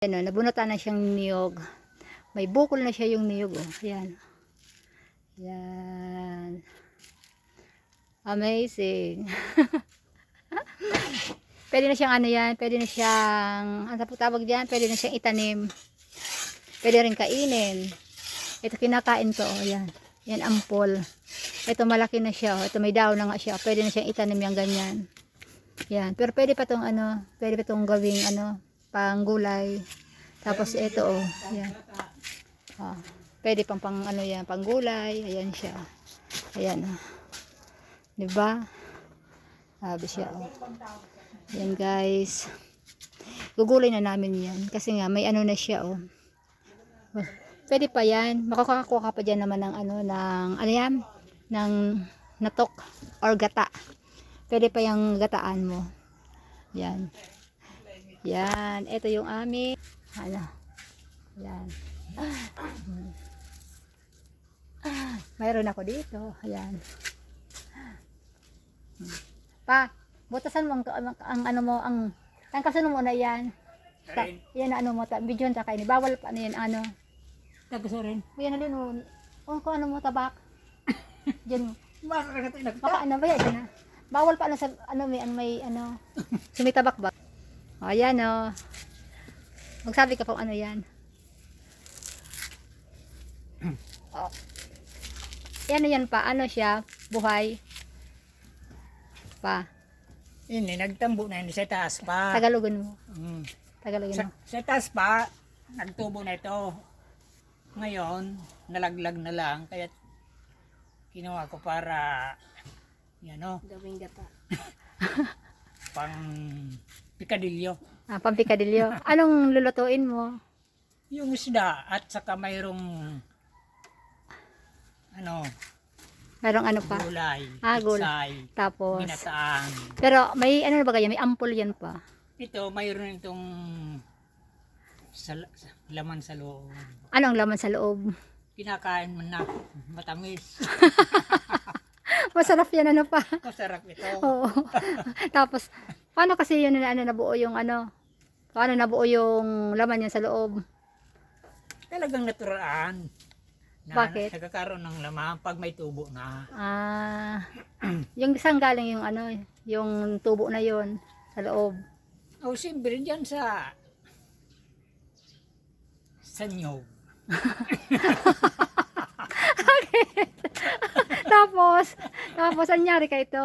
Yan o, nabunutan na siyang niyog. May bukol na siya yung niyog o. Yan. Yan. Amazing. pwede na siyang ano yan, pwede na siyang, ano po diyan, pwede na siyang itanim. Pwede rin kainin. Ito kinakain to, o yan. Yan ampol. Ito malaki na siya, o. Ito may daw na nga siya. Pwede na siyang itanim yung ganyan. Yan. Pero pwede pa tong ano, pwede pa tong gawing ano, pang gulay. Tapos ito oh, yan. Ah, pwede pang pang ano yan, pang gulay. Ayan siya. Ayan oh. 'Di ba? Sabi siya oh. Yan guys. Gugulay na namin yan kasi nga may ano na siya oh. Pwede pa yan. Makakakuha ka pa dyan naman ng ano, ng, ano yan? Ng natok or gata. Pwede pa yung gataan mo. Yan. Yan. Ito yung aming, ano, yan. Mayroon ako dito. Ayan. Pa, butasan mo ang, ang, ang ano mo, ang, ang kasunod mo na yan. Ta, yan ano mo, ta, video ta kainin. Bawal pa ano yan, ano. Tapos rin. Yan na din, oh. Oh, kung ano mo, tabak. Diyan mo. Baka ano ba yan? Bawal pa ano sa, ano may, ano may, ano, sumitabak ba? O, ayan o. Magsabi ka kung ano yan. O. Yan yan pa, ano siya, buhay. Pa, Ini, nagtambo na yun sa taas pa. Tagalogan mo. Mm. Tagalogan Sa, mo. sa taas pa, nagtubo na ito. Ngayon, nalaglag na lang. Kaya, kinuha ko para, yan o, Gawing gata. pang pikadilyo. Ah, pampikadilyo. Anong lulutuin mo? Yung isda at saka mayroong, ano, Merong ano pa? gulay, Ah, gulay. pitsay, Tapos, binataan. pero may ano na ba kaya? May ampul yan pa. Ito, mayroon itong sa, sa- laman sa loob. Anong laman sa loob? Kinakain mo na, matamis. Masarap yan ano pa. Masarap ito. Oo. Tapos, paano kasi yun na ano, nabuo yung ano? Paano nabuo yung laman yan sa loob? Talagang naturalaan. Na, Bakit? Nagkakaroon ng laman pag may tubo na. Ah, yung isang galing yung ano, yung tubo na yon sa loob. O siyempre dyan sa sa nyog. tapos, tapos, anyari ka ito?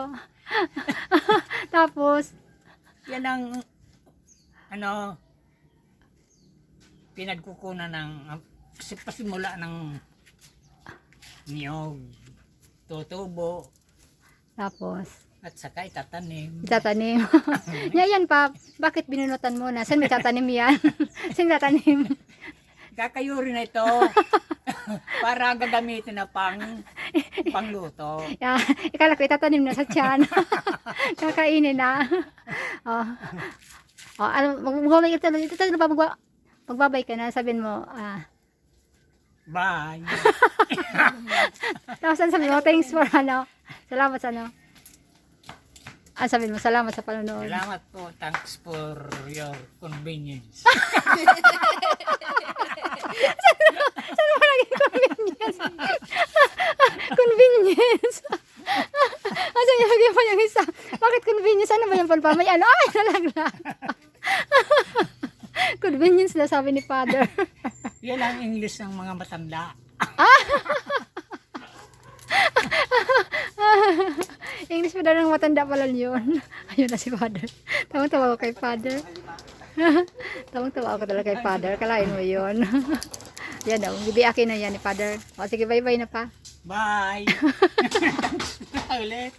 tapos, Yan ang ano pinagkukunan ng kasi pasimula ng niyog, tutubo, tapos, at saka itatanim. itatanim. yan, yan pa, bakit binunutan mo na? Saan may tatanim yan? Saan tatanim? Kakayuri na ito para gagamitin na pang pangluto. Yeah, ikala ko itatanim na sa tiyan. Kakainin na. oh. Oh, ano, magbabay ka talaga. Ito talaga ba magba, magbabay ka na, sabihin mo, ah, Bye. tapos ano sabihin mo, thanks for ano, salamat sa ano. Ah, sabihin mo, salamat sa panonood. Salamat po. Thanks for your convenience. Saan mo naging convenience? convenience. Lagyan mo yung isa? Bakit convenience? Ano ba yung palpa? May ano? Ay, nalaglag. convenience na sabi ni father. Yan ang English ng mga matanda. English pa daw ng matanda pala yun. Ayun na si father. Tawang-tawa ako kay father. Tawang-tawa ako talaga kay father. Kalain mo yun. Yan daw. Bibiyakin na yan ni father. O sige, bye-bye na pa. Bye. Ulit.